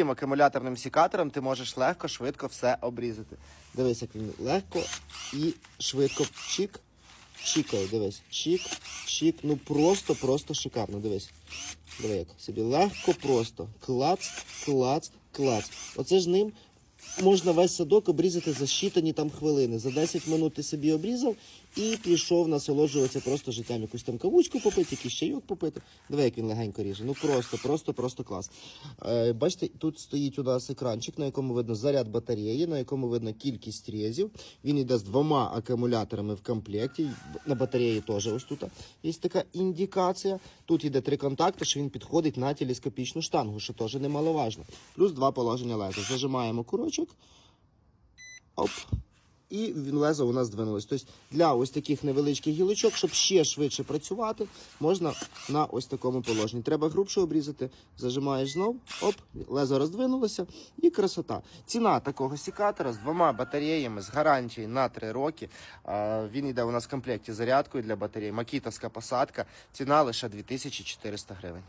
Акумуляторним сікатором ти можеш легко, швидко все обрізати. Дивись, як він легко і швидко чик, чікає. Дивись, чік, чик. Ну просто, просто шикарно. Дивись. Диви, як собі легко, просто. Клац, клац, клац. Оце ж ним можна весь садок обрізати за щитані там хвилини. За 10 минут ти собі обрізав і пішов насолоджуватися просто життям. Якусь там кавучку попити, якийсь чайок попити. Диви, як він легенько ріже. Ну просто, просто, просто клас. Е, бачите, тут стоїть у нас екранчик, на якому видно заряд батареї, на якому видно кількість різів. Він йде з двома акумуляторами в комплекті. На батареї теж ось тут є така індикація. Тут йде три контакти, що він підходить на телескопічну штангу, що теж немаловажно. Плюс два положення леза. Зажимаємо курочок. Оп. І лезо у нас здвинулось. Тобто для ось таких невеличких гілочок, щоб ще швидше працювати, можна на ось такому положенні. Треба грубше обрізати, зажимаєш знов, оп, лезо роздвинулося і красота. Ціна такого сікатора з двома батареями з гарантією на 3 роки. Він йде у нас в комплекті зарядкою для батарей. Макітовська посадка. Ціна лише 2400 гривень.